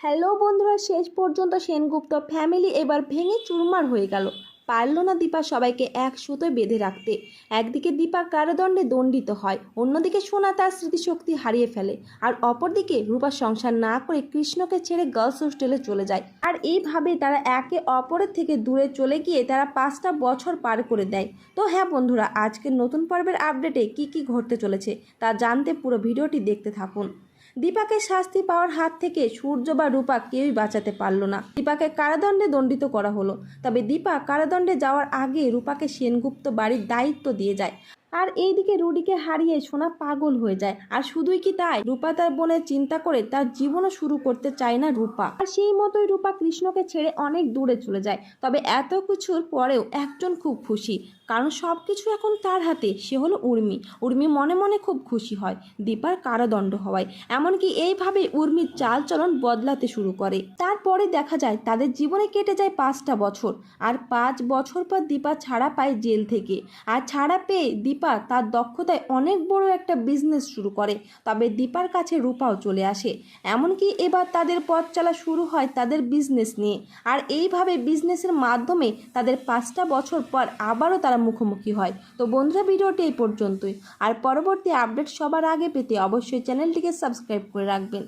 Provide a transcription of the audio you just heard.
Hello বন্ধুরা, শেষ পর্যন্ত সেনগুপ্ত ফ্যামিলি এবার ভেঙে চুরমার হয়ে গেল। পারল না দীপা সবাইকে এক সুতোয় বেঁধে রাখতে। একদিকে দীপা কারাদণ্ডে দণ্ডিত হয়, অন্যদিকে সোনা তার স্মৃতিশক্তি হারিয়ে ফেলে। আর অপরদিকে রূপা সংসার না করে কৃষ্ণকে ছেড়ে গার্লস হোস্টেলে চলে যায়। আর এইভাবে তারা একে অপরের থেকে দূরে চলে গিয়ে তারা পাঁচটা বছর পার করে দেয়। তো হ্যাঁ বন্ধুরা, আজকের নতুন পর্বের আপডেটে কি কি ঘটতে চলেছে তা জানতে পুরো ভিডিওটি দেখতে থাকুন। দীপাকে শাস্তি পাওয়ার হাত থেকে সূর্য বা রূপা কেউই বাঁচাতে পারল না। দীপাকে কারাদণ্ডে দণ্ডিত করা হলো। তবে দীপা কারাদণ্ডে যাওয়ার আগে রূপাকে সেনগুপ্ত বাড়ির দায়িত্ব দিয়ে যায়। আর এইদিকে রুডিকে হারিয়ে সোনা পাগল হয়ে যায়। আর শুধুই কি তাই? রূপা তার বোনের চিন্তা করে তার জীবনও শুরু করতে চায় না রূপা। আর সেই মতোই রূপা কৃষ্ণকে ছেড়ে অনেক দূরে চলে যায়। তবে এত কিছুর পরেও একজন খুব খুশি। কারণ সব কিছু এখন তার হাতে। সে হলো উর্মি। উর্মি মনে মনে খুব খুশি হয় দীপার কারাদণ্ড হওয়ায়। এমনকি এইভাবে উর্মির চাল চলন বদলাতে শুরু করে। তারপরে দেখা যায় তাদের জীবনে কেটে যায় পাঁচটা বছর। আর পাঁচ বছর পর দীপা ছাড়া পায় জেল থেকে। আর ছাড়া পেয়ে দীপা তার দক্ষতায় অনেক বড় একটা বিজনেস শুরু করে, তবে দীপার কাছে রূপাও চলে আসে। এমনকি এবার তাদের পথ চলা শুরু হয় তাদের বিজনেস নিয়ে। আর এইভাবে বিজনেসের মাধ্যমে তাদের পাঁচটা বছর পর আবারও তারা মুখোমুখি হয়। তো বন্ধুরা, ভিডিওটি এই পর্যন্তই। আর পরবর্তী আপডেট সবার আগে পেতে অবশ্যই চ্যানেলটিকে সাবস্ক্রাইব করে রাখবেন।